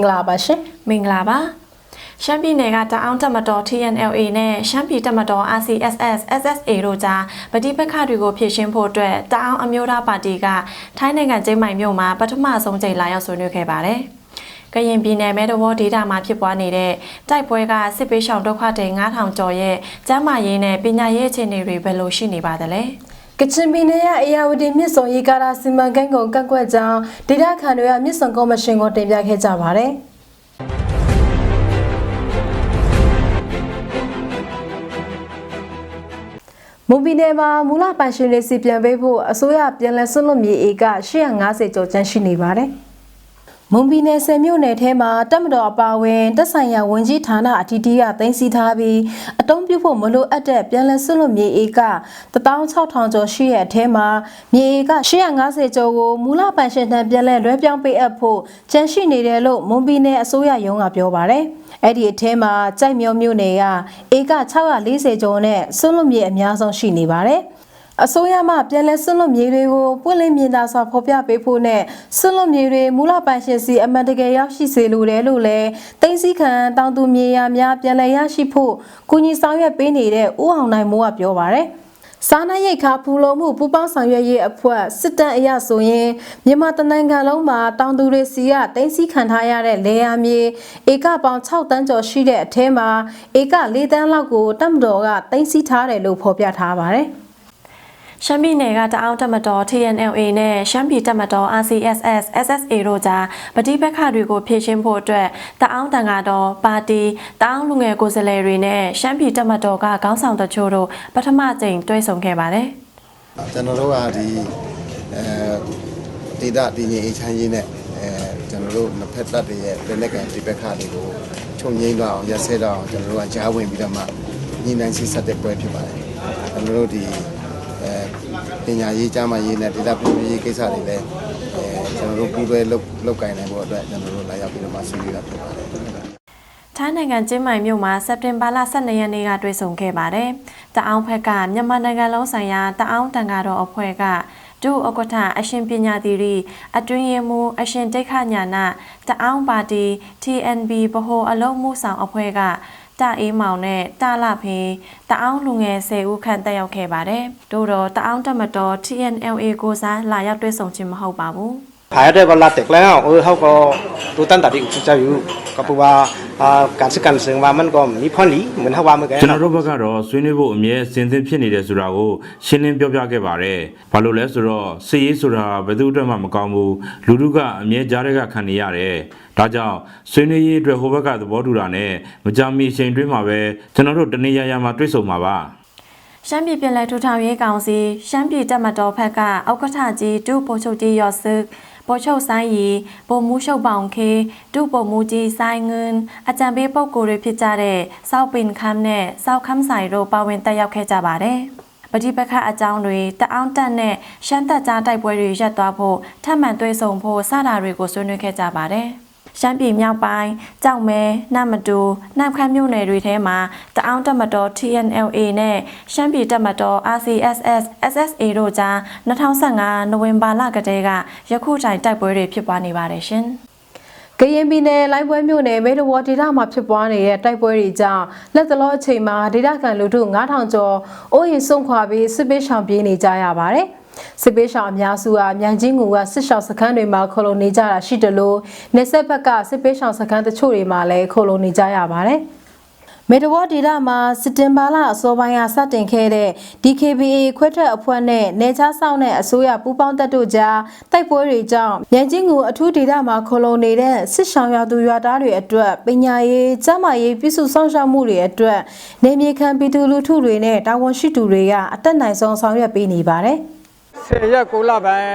္ဂလာပါရှင်မင်္ဂလာပါရှမ်းပြည်နယ်ကတအောင်းတက်မတော် TNLA နဲ့ရှမ်းပြည်တက်မတော် RCSS SSA တို့ကြားပဋိပက္ခတွေကိုဖြေရှင်းဖို့အတွက်တအောင်းအမျိုးသားပါတီကထိုင်းနိုင်ငံကျင်းမိုင်မြို့မှာပထမဆုံးကြိမ်လာရောက်ဆွေးနွေးခဲ့ပါတယ်ကရင်ပြည်နယ်မဲတဝေါဒေတာမှာဖြစ်ပွားနေတဲ့တိုက်ပွဲကစစ်ပေးရှောင်ဒုက္ခတွေ9000ကျော်ရဲ့ကျန်းမာရေးနဲ့ပညာရေးအခြေအနေတွေဘယ်လိုရှိနေပါသလဲ ကချင်ပြည်နယ်ရဲ့အေယာဝတီမြစ်ဆုံရေကာတာစီမံကိန်းကိုကန့်ကွက်ကြောင်းဒေတာခန်တွေကမြစ်ဆုံကော်မရှင်ကိုတင်ပြခဲ့ကြပါတယ်မွန်ပြည်နယ်မှာမူလပန်ရှင်တွေစီပြန်ပေးဖို့အစိုးရပြန်လည်ဆွလွတ်မြေဧက850ကျော်ကျန်းရှိနေပါတယ်။ မွန်ပြည်နယ်ဆယ်မြို့နယ်ထဲမှာတက်မတော်အပါအဝင်တက်ဆိုင်ရာဝန်ကြီးဌာနအတီးတီးကတင်စီထားပြီးအတုံးပြုဖို့မလိုအပ်တဲ့ပြန်လည်ဆွလွတ်မြေဧက16000ကျော်ရှိတဲ့အထဲမှာမြေဧက850ကျော်ကိုမူလပန်ရှင်ထံပြန်လည်လွှဲပြောင်းပေးအပ်ဖို့ကြံရှိနေတယ်လို့မွန်ပြည်နယ်အစိုးရရုံးကပြောပါတယ်။အဲ့ဒီအထဲမှာကြိုက်မျိုးမြို့နယ်ကဧက640ကျော်နဲ့ဆွလွတ်မြေအများဆုံးရှိနေပါတယ်။ အစိုးရမှပြန်လည်ဆွလွတ်မြေတွေကိုပွင့်လင်းမြင်သာစွာဖော်ပြပေးဖို့နဲ့ဆွလွတ်မြေတွေမူလပိုင်ရှင်စီအမှန်တကယ်ရောက်ရှိစေလိုတယ်လို့လည်းတင်စီခံတောင်သူမြေယာများပြန်လည်ရရှိဖို့ကူညီဆောင်ရွက်ပေးနေတဲ့ဦးအောင်နိုင်မိုးကပြောပါရယ်စားနပ်ရိက္ခာဖူလုံမှုပူပေါင်းဆောင်ရွက်ရေးအဖွဲ့စစ်တမ်းအရဆိုရင်မြန်မာတနိုင်ငံလုံးမှာတောင်သူတွေစီကတင်စီခံထားရတဲ့လေယာမြေဧကပေါင်း6တန်းကျော်ရှိတဲ့အထဲမှာဧက4တန်းလောက်ကိုတပ်မတော်ကတင်စီထားတယ်လို့ဖော်ပြထားပါတယ်။ ရှမ်းပြည်နယ်ကတအောင်းတက်မတော် TNLA နဲ့ရှမ်းပြည်တက်မတော် RCSS SSA တို့ကြားပဋိပက္ခတွေကိုဖြေရှင်းဖို့အတွက်တအောင်းတန်ကတော့ပါတီတအောင်းလူငယ်ကိုယ်စားလှယ်တွေနဲ့ရှမ်းပြည်တက်မတော်ကခေါင်းဆောင်တချို့တို့ပထမကြိမ်တွေ့ဆုံခဲ့ပါတယ်ကျွန်တော်တို့ကဒီအဲဒေတာတည်ငြိမ်အေးချမ်းရေးနဲ့အဲကျွန်တော်တို့နှစ်ဖက်တပ်တွေရဲ့ပြည်내ကန်ဒီဘက်ခါတွေကိုခြုံငိမ့်တော့အောင်ရက်စဲတော့အောင်ကျွန်တော်တို့ကကြားဝင်ပြီးတော့မှညီနိုင်စီဆက်တဲ့ပွဲဖြစ်ပါတယ်ကျွန်တော်တို့ဒီ အဲပညာရေးကြားမှရေးနဲ့ဒေတာပြည်ရေးကိစ္စတွေလည်းအဲကျွန်တော်တို့ပူးတွဲလုပ်လုပ်ကင်နိုင်ဖို့အတွက်ကျွန်တော်တို့လာရောက်ပြီးတော့မှဆွေးနွေးတာဖြစ်ပါတယ်။ထိုင်းနိုင်ငံကျင်းမိုင်မြို့မှာစက်တင်ဘာလ12ရက်နေ့ကတွေ့ဆုံခဲ့ပါတယ်။တအောင်းဖက်ကမြန်မာနိုင်ငံလုံးဆိုင်ရာတအောင်းတန်ကတော့အဖွဲ့ကဒုဥက္ကဋ္ဌအရှင်ပညာသီရိအတွင်းရေးမှူးအရှင်တိတ်ခညာနာတအောင်းပါတီ TNB ဗဟိုအလုံးမှုဆောင်အဖွဲ့က တအေးမောင်နဲ့တလဖေးတအောင်လူငယ်၁၀ဦးခန့်တက်ရောက်ခဲ့ပါတယ်။တို့တော့တအောင်တက်မတော် TNLA ကိုစားလာရောက်တွေ့ဆုံခြင်းမဟုတ်ပါဘူး။还得个拉得了，我好个都等打的出教育，个不话啊，干事干事话，们个没判理，们好话么个。ကျွန်တော်တို့ဘက်ကတော့ဆွေးနွေးဖို့အမြဲစဉ်စဉ်ဖြစ်နေတယ်ဆိုတာကိုရှင်းလင်းပြောပြခဲ့ပါတယ်။ဘာလို့လဲဆိုတော့စည်ရေးဆိုတာဘယ်သူအတွက်မှမကောင်းဘူး။လူလူကအမြဲကြားတဲ့ကခံနေရတယ်။ ဒါကြောင့်ဆွေးနွေးရေးအတွက်ဟိုဘက်ကသဘောတူတာနဲ့မကြမီအချိန်တွင်းမှာပဲကျွန်တော်တို့တနေရာရာမှာတွေ့ဆုံမှာပါ။ရှမ်းပြည်ပြည်လဲထူထောင်ရေးကောင်စီရှမ်းပြည်တပ်မတော်ဖက်ကဥက္ကဋ္ဌကြီးဒုဗိုလ်ချုပ်ကြီးရော့ซึဗိုလ်ချုပ်ဆိုင်ရီဗိုလ်မှူးရှုပ်ပေါင်ခေဒုဗိုလ်မှူးကြီးဆိုင်ငွန်းအကြံပေးပုဂ္ဂိုလ်တွေဖြစ်ကြတဲ့စောက်ပင်ခမ်းနဲ့စောက်ခမ်းဆိုင်တို့ပါဝင်တက်ရောက်ခဲ့ကြပါတယ်။ပဋိပက္ခအကြောင်းတွေတအောင်းတက်နဲ့ရှမ်းသက်ကြားတိုက်ပွဲတွေရပ်သွားဖို့ထပ်မံသွေးဆောင်ဖို့စတာတွေကိုဆွေးနွေးခဲ့ကြပါတယ်။ ရှမ်းပြည်မြောက်ပိုင်းကြောက်မဲနတ်မတူနှောက်ခမ်းမြို့နယ်တွေထဲမှာတအောင်းတက်မတော် TNLA နဲ့ရှမ်းပြည်တက်မတော် RCSS SSA တို့ကြား2015နိုဝင်ဘာလကတည်းကယခုတိုင်တိုက်ပွဲတွေဖြစ်ပွားနေပါတယ်ရှင်။ကရင်ပြည်နယ်လိုင်းပွဲမြို့နယ်မဲတဝေါ်ဒေသမှာဖြစ်ပွားနေတဲ့တိုက်ပွဲတွေကြောင့်လက်တလောအချိန်မှာဒေသခံလူထု9000ကျော်အိုးရင်ဆုံးခွာပြီးစစ်ပေးရှောင်ပြေးနေကြရပါတယ်။ စစ်ပေးရှောင်အများစုကမြန်ကြီးငူကစစ်ရှောင်စခန်းတွေမှာခေါ်လုံနေကြတာရှိတယ်လို့နေဆက်ဘက်ကစစ်ပေးရှောင်စခန်းတချို့တွေမှာလည်းခေါ်လုံနေကြရပါတယ်။မေတဝဒေတာမှာစတင်ဘာလအစောပိုင်းကစတင်ခဲ့တဲ့ DKBA ခွဲထွက်အဖွဲ့နဲ့နေချားဆောင်တဲ့အစိုးရပူးပေါင်းတပ်တို့ကြားတိုက်ပွဲတွေကြောင့်မြန်ချင်းကူအထူးဒေတာမှာခေါ်လုံနေတဲ့စစ်ဆောင်ရွာသူရွာသားတွေအတွက်ပညာရေး၊ကျန်းမာရေးပြည်စုဆောင်ရှောက်မှုတွေအတွက်နေမြေခံပြည်သူလူထုတွေနဲ့တာဝန်ရှိသူတွေကအတက်နိုင်ဆုံးဆောင်ရွက်ပေးနေပါတယ်။ ဆယ်ရက်9လပိုင်း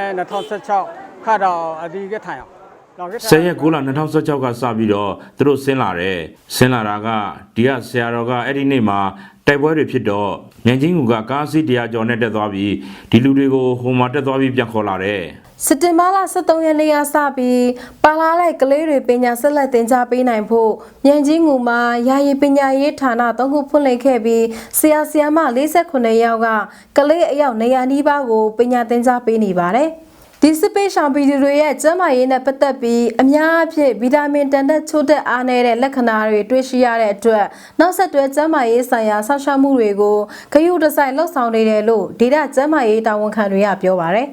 2016ခါတော့အဒီကထိုင်အောင်တော့ကထိုင်10ရက်9လ2016ကစပြီးတော့သူတို့ဆင်းလာတယ်ဆင်းလာတာကဒီကဆရာတော်ကအဲ့ဒီနေ့မှာတိုက်ပွဲတွေဖြစ်တော့မြန်ချင်းကူကကားစီးတရားကျော်နဲ့တက်သွားပြီးဒီလူတွေကိုဟိုမှာတက်သွားပြီးပြန်ခေါ်လာတယ် စက်တင်ဘာလ23ရက်နေ့ကစပြီးပါလာလိုက်ကလေးတွေပညာဆက်လက်သင်ကြားပေးနိုင်ဖို့မြန်ကြီးငူမှာယာယီပညာရေးဌာန၃ခုဖွင့်လှစ်ခဲ့ပြီးဆရာဆရာမ48ယောက်ကကလေးအယောက်900နီးပါးကိုပညာသင်ကြားပေးနေပါတယ်။ဒီစပေးရှောင်ပီဒီတွေရဲ့ကျန်းမာရေးနဲ့ပတ်သက်ပြီးအများအပြားဗီတာမင်တန်တဲ့ချို့တဲ့အားနည်းတဲ့လက္ခဏာတွေတွေ့ရှိရတဲ့အတွက်နောက်ဆက်တွဲကျန်းမာရေးဆိုင်ရာဆောက်ရှောက်မှုတွေကိုဂရုတစိုက်လှုပ်ဆောင်နေတယ်လို့ဒေတာကျန်းမာရေးတာဝန်ခံတွေကပြောပါတယ်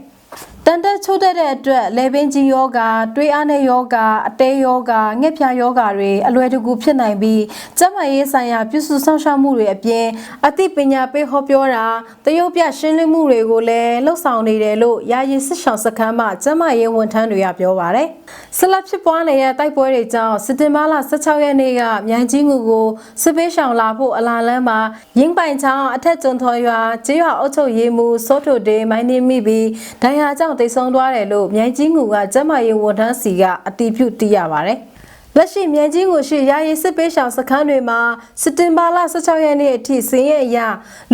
တန်တက်ချို့တဲ့တဲ့အတွက်လေပင်ကြီးယောဂါတွေးအားနဲ့ယောဂါအသေးယောဂါငှက်ဖျားယောဂါတွေအလွယ်တကူဖြစ်နိုင်ပြီးကျန်းမာရေးဆိုင်ရာပြုစုဆောင်ရှောက်မှုတွေအပြင်အသိပညာပေးဟောပြောတာတရုတ်ပြရှင်းလင်းမှုတွေကိုလည်းလှုပ်ဆောင်နေတယ်လို့ယာယီစစ်ဆောင်စခန်းမှကျန်းမာရေးဝန်ထမ်းတွေကပြောပါတယ်။ဆက်လက်ဖြစ်ပွားနေတဲ့တိုက်ပွဲတွေကြောင့်စက်တင်ဘာလ16ရက်နေ့ကမြိုင်ကြီးငူကိုစစ်ပေးရှောင်လာဖို့အလာလန်းမှာရင်းပိုင်ချောင်းအထက်ကျွန်းထော်ရွာကျေးရွာအုပ်ချုပ်ရေးမှူးစောထိုဒေးမိုင်းနေမိပြီးဒဏ်ရာကြောင့်တိတ်ဆုံးသွားတယ်လို့မြိုင်ကြီးငူကကျန်းမာရေးဝန်ထမ်းစီကအတည်ပြုသိရပါတယ်။လက်ရှိမြန်ကြီးကိုရှိယာယီစစ်ပေးရှောင်စခန်းတွေမှာစက်တင်ဘာလ16ရက်နေ့အထိစင်းရဲ့အရ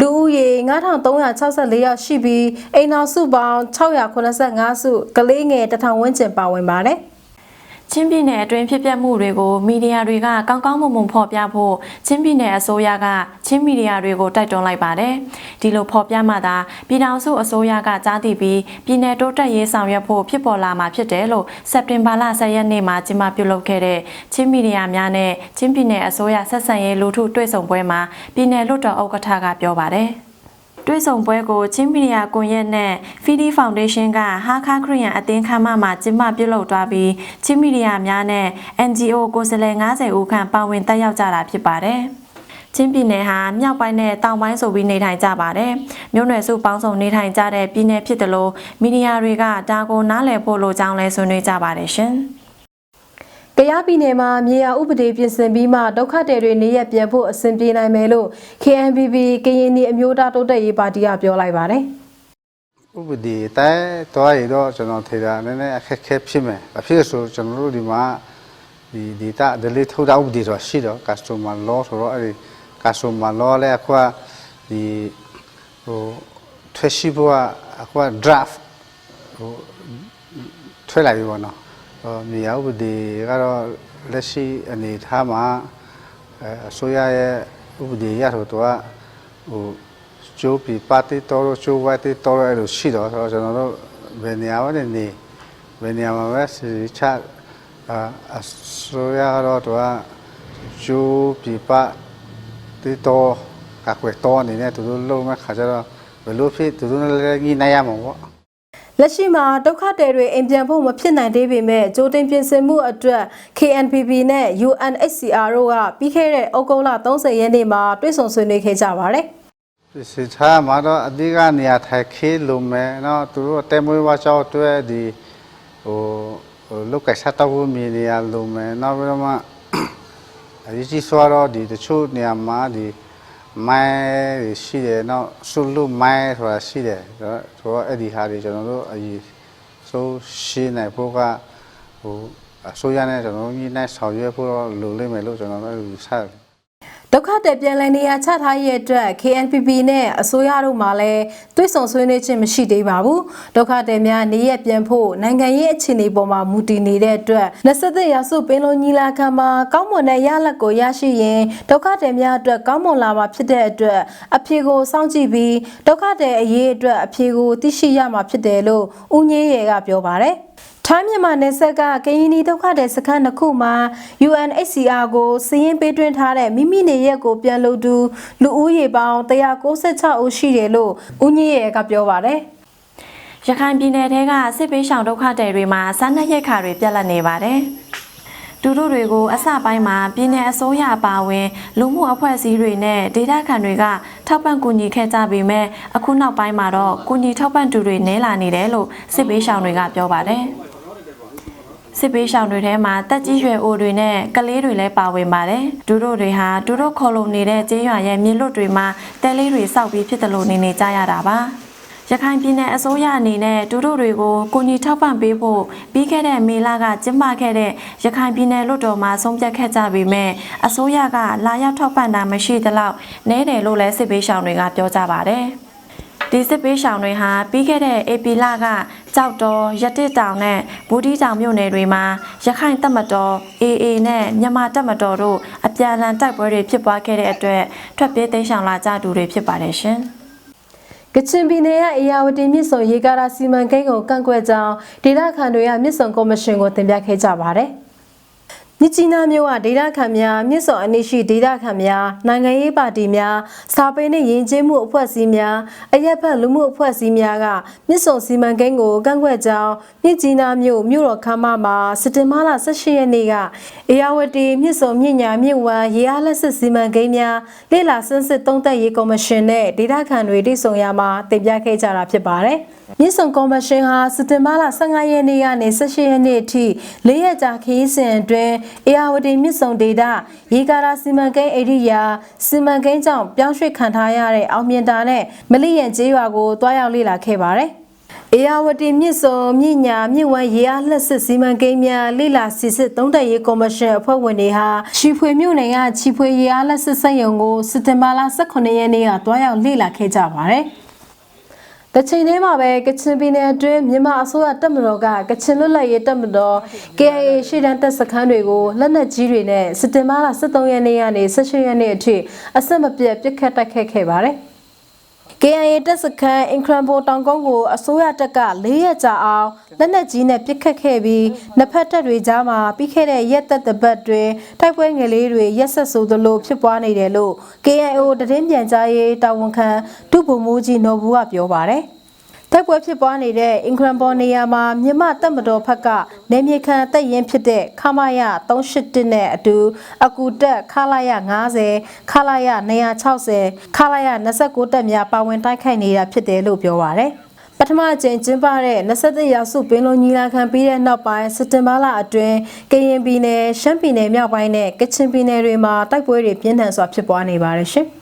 လူဦးရေ9364ယောက်ရှိပြီးအိမ်ထောင်စုပေါင်း685စုကလေးငယ်1000ဝန်းကျင်ပါဝင်ပါတယ်။ ချင်းပြည်နယ်အတွင်းဖြစ်ပျက်မှုတွေကိုမီဒီယာတွေကကောင်းကောင်းမွန်မွန်ဖော်ပြဖို့ချင်းပြည်နယ်အစိုးရကချင်းမီဒီယာတွေကိုတိုက်တွန်းလိုက်ပါတယ်။ဒီလိုဖော်ပြမှသာပြည်ထောင်စုအစိုးရကကြားသိပြီးပြည်내တိုးတက်ရေးဆောင်ရွက်ဖို့ဖြစ်ပေါ်လာမှာဖြစ်တယ်လို့စက်တင်ဘာလ10ရက်နေ့မှာကျင်းပပြုလုပ်ခဲ့တဲ့ချင်းမီဒီယာများနဲ့ချင်းပြည်နယ်အစိုးရဆက်ဆံရေးလူထုတွေ့ဆုံပွဲမှာပြည်내လွှတ်တော်ဥက္ကဋ္ဌကပြောပါတယ်။ တွဲဆောင်ပွဲကိုချင်းမီဒီယာကွန်ရက်နဲ့ Fidi Foundation ကဟာခါခရီးယန်အသင်းခန်းမမှာကျင်းပပြုလုပ်သွားပြီးချင်းမီဒီယာများနဲ့ NGO ကိုယ်စားလှယ်90ဦးခန့်ပါဝင်တက်ရောက်ကြတာဖြစ်ပါတယ်။ချင်းပြည်နယ်ဟာမြောက်ပိုင်းနဲ့တောင်ပိုင်းဆိုပြီးနေထိုင်ကြပါတယ်။မြို့နယ်စုပေါင်းစုံနေထိုင်ကြတဲ့ပြည်နယ်ဖြစ်တယ်လို့မီဒီယာတွေကဒါကိုနားလည်ဖို့လိုကြောင်းလဲဆွေးနွေးကြပါတယ်ရှင်။ ကယားပြည်နယ်မှာမြေယာဥပဒေပြင်ဆင်ပြီးမှဒုက္ခသည်တွေနေရပြန်ဖို့အဆင်ပြေနိုင်မယ်လို့ KNPB ကရင်နီအမျိုးသားတိုးတက်ရေးပါတီကပြောလိုက်ပါတယ်။ဥပဒေတိုင်တော့ရတော့ကျွန်တော်ထေတာနည်းနည်းအခက်အခဲဖြစ်မယ်။ဘာဖြစ်လဲဆိုကျွန်တော်တို့ဒီမှာဒီ data delete ထုတ်တာဥပဒေဆိုရှိတော့ customer law ဆိုတော့အဲ့ဒီ customer law လည်းအခုကဒီဟိုထွက်ရှိဖို့ကအခုက draft ဟိုထွက်လာပြီပေါ့နော်။ ဟိုမြေဥပဒေကတော့လက်ရှိအနေထားမှာအဲအစိုးရရဲ့ဥပဒေရဆိုတော့ဟိုကျိုးပြပါတီတော်ကျိုးဝတ်တီတော်အဲ့လိုရှိတော့ဆိုတော့ကျွန်တော်တို့ဘယ်နေရာမှာနေနေဘယ်နေရာမှာပဲစီချအာအစိုးရတော့တော့ကျိုးပြပါတီတော်ကကွယ်တော်အနေနဲ့သူတို့လုံးမဲ့ခါကျတော့ဘယ်လိုဖြစ်သူတို့လည်းကြီးနိုင်ရမှာပေါ့ လက်ရှိမှာဒုက္ခတွေတွေအိမ်ပြန်ဖို့မဖြစ်နိုင်သေးပေမဲ့ကြိုတင်ပြင်ဆင်မှုအတွက် KNPP နဲ့ UNHCR တို့ကပြီးခဲ့တဲ့ဩဂုတ်လ30ရက်နေ့မှာတွေ့ဆုံဆွေးနွေးခဲ့ကြပါတယ်။စစ်ချာမှာတော့အဓိကနေရာထိုင်ခေးလုံမယ်နော်သူတို့တဲမွေးဝါချောက်အတွက်ဒီဟိုလောက်ကစားတော့မီနေရာလုံမယ်နောက်ပြီးတော့မှအရေးကြီးစွာတော့ဒီတချို့နေရာမှာဒီ မိုင်းတွေရှိတယ်နောက်ဆုလုမိုင်းဆိုတာရှိတယ်ဆိုတော့ဆိုတော့အဲ့ဒီဟာတွေကျွန်တော်တို့အရေးဆိုရှင်းနိုင်ဖို့ကဟိုအစိုးရနဲ့ကျွန်တော်တို့ညီနိုင်ဆောင်ရွက်ဖို့တော့လိုလိမ့်မယ်လို့ကျွန်တော်တို့ယူဆတယ် ဒုက္ခသည်ပြန်လည်နေရာချထားရေးအတွက် KNPP နဲ့အစိုးရတို့မှလည်းတွေ့ဆုံဆွေးနွေးခြင်းမရှိသေးပါဘူးဒုက္ခသည်များနေရပြန်ဖို့နိုင်ငံရေးအခြေအနေပေါ်မှာမူတည်နေတဲ့အတွက်27ရာစုပင်လုံညီလာခံမှာကောင်းမွန်တဲ့ရလဒ်ကိုရရှိရင်ဒုက္ခသည်များအတွက်ကောင်းမွန်လာမှာဖြစ်တဲ့အတွက်အဖြေကိုစောင့်ကြည့်ပြီးဒုက္ခသည်အရေးအတွက်အဖြေကိုသိရှိရမှာဖြစ်တယ်လို့ဦးငင်းရယ်ကပြောပါတယ် ထိုင်းမြန်မာနယ်စပ်ကကရင်နီဒုက္ခတဲ့စခန်းတစ်ခုမှာ UNHCR ကိုစီးရင်ပေးသွင်းထားတဲ့မိမိနေရက်ကိုပြန်လို့သူလူဦးရေပေါင်း196ဦးရှိတယ်လို့ဦးကြီးရဲကပြောပါတယ်ရခိုင်ပြည်နယ်ထဲကစစ်ပေးရှောင်ဒုက္ခသည်တွေမှာစားနပ်ရိက္ခာတွေပြတ်လတ်နေပါတယ်။တူတို့တွေကိုအစပိုင်းမှာပြည်내အစိုးရအပါအဝင်လူမှုအဖွဲ့အစည်းတွေနဲ့ဒေသခံတွေကထောက်ပံ့ကူညီခဲ့ကြပေမဲ့အခုနောက်ပိုင်းမှာတော့ကူညီထောက်ပံ့သူတွေနည်းလာနေတယ်လို့စစ်ပေးရှောင်တွေကပြောပါတယ်။ စစ်ပေးရှောင်တွေထဲမှာတက်ကြီးရွယ်အိုတွေနဲ့ကလေးတွေလည်းပါဝင်ပါတယ်။ဒူတို့တွေဟာဒူတို့ခေါ်လုံနေတဲ့ကျေးရွာရဲ့မြေလွတ်တွေမှာတဲလေးတွေစောက်ပြီးဖြစ်တယ်လို့နေနေကြရတာပါ။ရခိုင်ပြည်နယ်အစိုးရအနေနဲ့ဒူတို့တွေကိုကိုညီထောက်ပံ့ပေးဖို့ပြီးခဲ့တဲ့မေလကကျင်းပခဲ့တဲ့ရခိုင်ပြည်နယ်လွှတ်တော်မှာဆုံးဖြတ်ခဲ့ကြပေမဲ့အစိုးရကလာရောက်ထောက်ပံ့တာမရှိသလောက်နဲတယ်လို့လည်းစစ်ပေးရှောင်တွေကပြောကြပါတယ်။ ဒီစစ်ပေးရှောင်တွေဟာပြီးခဲ့တဲ့ AP လကကြောက်တော်ရတစ်တောင်နဲ့ဘူဒီတောင်မြို့နယ်တွေမှာရခိုင်တပ်မတော် AA နဲ့မြန်မာတပ်မတော်တို့အပြန်အလှန်တိုက်ပွဲတွေဖြစ်ပွားခဲ့တဲ့အတွက်ထွက်ပြေးသိမ်းရှောင်လာကြသူတွေဖြစ်ပါတယ်ရှင်။ကချင်ပြည်နယ်ရဲ့အေယာဝတီမြစ်ဆုံရေကာတာစီမံကိန်းကိုကန့်ကွက်ကြောင်းဒေသခံတွေကမြစ်ဆုံကော်မရှင်ကိုတင်ပြခဲ့ကြပါတယ်။ မြစ်ကြီးနားမြို့ကဒေသခံများမြစ်ဆုံအနည်းရှိဒေသခံများနိုင်ငံရေးပါတီများစာပေနဲ့ယဉ်ကျေးမှုအဖွဲ့အစည်းများအရက်ဖက်လူမှုအဖွဲ့အစည်းများကမြစ်ဆုံစီမံကိန်းကိုကန့်ကွက်ကြောင်းမြစ်ကြီးနားမြို့မြို့တော်ခမ်းမမှာစက်တင်ဘာလ18ရက်နေ့ကအေယာဝတီမြစ်ဆုံမြစ်ညာမြစ်ဝမ်းရေအားလက်စစ်စီမံကိန်းများလေ့လာဆန်းစစ်သုံးသပ်ရေးကော်မရှင်နဲ့ဒေသခံတွေတည်ဆုံရမှာတင်ပြခဲ့ကြတာဖြစ်ပါတယ်။မြစ်ဆုံကော်မရှင်ဟာစက်တင်ဘာလ15ရက်နေ့ကနေ18ရက်နေ့အထိ၄ရက်ကြာခရီးစဉ်အတွင်းအေယာဝတီမြစ်ဆုံဒေသရေကာတာစီမံကိန်းဧရိယာစီမံကိန်းကြောင့်ပြောင်းရွှေ့ခံထားရတဲ့အောင်မြင်တာနဲ့မလိရန်ကျေးရွာကိုတွားရောက်လေ့လာခဲ့ပါတယ်။အေယာဝတီမြစ်စုံမြစ်ညာမြစ်ဝမ်းရေအားလှက်စစ်စီမံကိန်းများလိလာစီစစ်သုံးသက်ရေးကော်မရှင်အဖွဲ့ဝင်တွေဟာချီဖွေမြို့နယ်ကချီဖွေရေအားလှက်စစ်စက်ရုံကိုစက်တင်ဘာလ18ရက်နေ့ကတွားရောက်လေ့လာခဲ့ကြပါတယ်။ တချိန်တည်းမှာပဲကချင်ပြည်နယ်အတွင်းမြန်မာအစိုးရတပ်မတော်ကကချင်လွတ်လပ်ရေးတပ်မတော် KIA ရှေ့တန်းတပ်စခန်းတွေကိုလက်နက်ကြီးတွေနဲ့စက်တင်ဘာလ23ရက်နေ့ကနေ18ရက်နေ့အထိအဆက်မပြတ်ပစ်ခတ်တိုက်ခတ်ခဲ့ပါတယ်။ KIA တပ်စခန်းအင်ခရန်ဘိုတောင်ကုန်းကိုအစိုးရတပ်က၄ရက်ကြာအောင်လက်နက်ကြီးနဲ့ပစ်ခတ်ခဲ့ပြီးနှစ်ဖက်တပ်တွေကြားမှာပြီးခဲ့တဲ့ရက်သက်တပတ်တွင်တိုက်ပွဲငယ်လေးတွေရက်ဆက်ဆိုသလိုဖြစ်ပွားနေတယ်လို့ KIO တရင်ပြန်ကြားရေးတာဝန်ခံဒုဗိုလ်မှူးကြီးနော်ဘူးကပြောပါတယ်။ တိုက်ပွဲဖြစ်ပွားနေတဲ့အင်္ဂရန်ပေါ်နေရာမှာမြမတပ်မတော်ဘက်ကနေမြေခံတပ်ရင်းဖြစ်တဲ့ခမာယ381နဲ့အတူအကူတက်ခလာယ90ခလာယ260ခလာယ29တပ်များပါဝင်တိုက်ခိုက်နေတာဖြစ်တယ်လို့ပြောပါရယ်ပထမအကြိမ်ကျင်းပတဲ့27ရာစုပင်လုံညီလာခံပြီးတဲ့နောက်ပိုင်းစက်တင်ဘာလအတွင်းကရင်ပြည်နယ်ရှမ်းပြည်နယ်မြောက်ပိုင်းနဲ့ကချင်ပြည်နယ်တွေမှာတိုက်ပွဲတွေပြင်းထန်စွာဖြစ်ပွားနေပါတယ်ရှင်